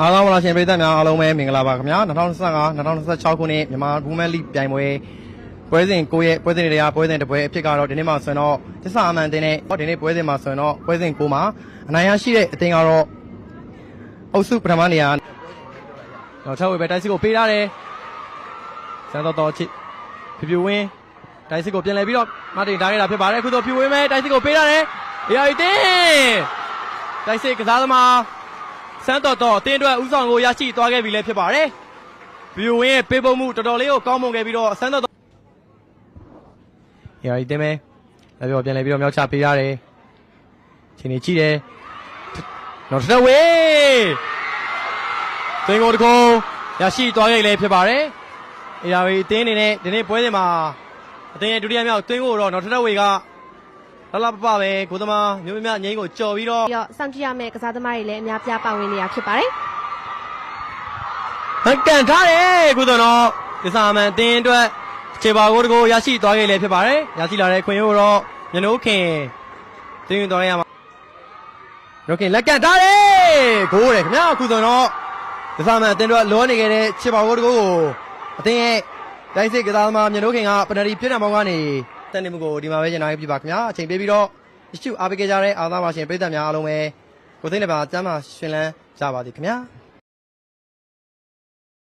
အားလုံးပါရှင်ပြည်သက်များအားလုံးပဲမင်္ဂလာပါခင်ဗျာ2025 2026ခုနှစ်မြန်မာဘူးမန်လိပြိုင်ပွဲပွဲစဉ်ကိုရဲ့ပွဲစဉ်တွေကပွဲစဉ်တစ်ပွဲအဖြစ်ကတော့ဒီနေ့မှဆိုရင်တော့တစ္ဆာအမှန်တင်နဲ့ဟောဒီနေ့ပွဲစဉ်မှာဆိုရင်တော့ပွဲစဉ်ကိုမှာအနိုင်ရရှိတဲ့အသင်းကတော့အုပ်စုပထမနေရာတော့ချက်ဝေပဲတိုက်စစ်ကိုပေးထားတယ်စံတော်တော်ချစ်ဖြူဖြူဝင်းတိုက်စစ်ကိုပြန်လဲပြီးတော့မတင်ထားခဲ့တာဖြစ်ပါတယ်အခုတော့ဖြူဝင်းပဲတိုက်စစ်ကိုပေးထားတယ်အေးအီတင်းတိုက်စစ်ကစားသမား စမ်းတော်တော်အတင်းအတွက်ဥဆောင်ကိုရရှိသွားခဲ့ပြီလည်းဖြစ်ပါတယ်။ဘီယိုဝင်းရဲ့ပေးပုံမှုတော်တော်လေးကိုကောင်းမွန်ခဲ့ပြီးတော့စမ်းတော်တော်ရာဒီတင်မဲလည်းပြောပြန်လဲပြီးတော့မြောက်ချပေးရတယ်။ချိန်နေကြည့်တယ်။နောက်တစ်ဝေးသင်္ကိုတကုံရရှိသွားခဲ့လည်းဖြစ်ပါတယ်။အရာဒီတင်းနေနဲ့ဒီနေ့ပွဲစဉ်မှာအတင်းရဲ့ဒုတိယမြောက်တွင်းကိုတော့နောက်တစ်ဝေးက လလပပပဲကိုသမားမျိုးမြငိမ့်ကိုကြော်ပြီးတော့ပြီးတော့စောင့်ကြည့်ရမယ့်ကစားသမားတွေလည်းအများပြားပါဝင်နေတာဖြစ်ပါတယ်ဟန်ကန်ထားတယ်ကုသိုလ်တော်ဒီစာမန်အတင်းအတွက်ခြေပါကိုတကိုရရှိသွားခဲ့လေဖြစ်ပါတယ်ရရှိလာတဲ့ခွင့်ကိုတော့မြနိုးခင်တင်းရင်တော်ရရမှာရိုခင်လက်ကန်ထားတယ်ဂိုးတယ်ခင်ဗျာကုသိုလ်တော်ဒီစာမန်အတင်းအတွက်လောနေခဲ့တဲ့ခြေပါကိုတကိုကိုအတင်းရဲ့တိုင်းစစ်ကစားသမားမြနိုးခင်ကပနရီပြစ်နံမောင်းကနေ တန်နေမှုကိုဒီမှာပဲကျင်နိုင်ပြပါခင်ဗျာအချိန်ပေးပြီးတော့ရရှိအားပေးကြတဲ့အားသားပါရှင်ပြည်သက်များအားလုံးပဲကိုသိန်းလည်းပါကျမ်းမာရှင်လန်းကြပါသည်ခင်ဗျာ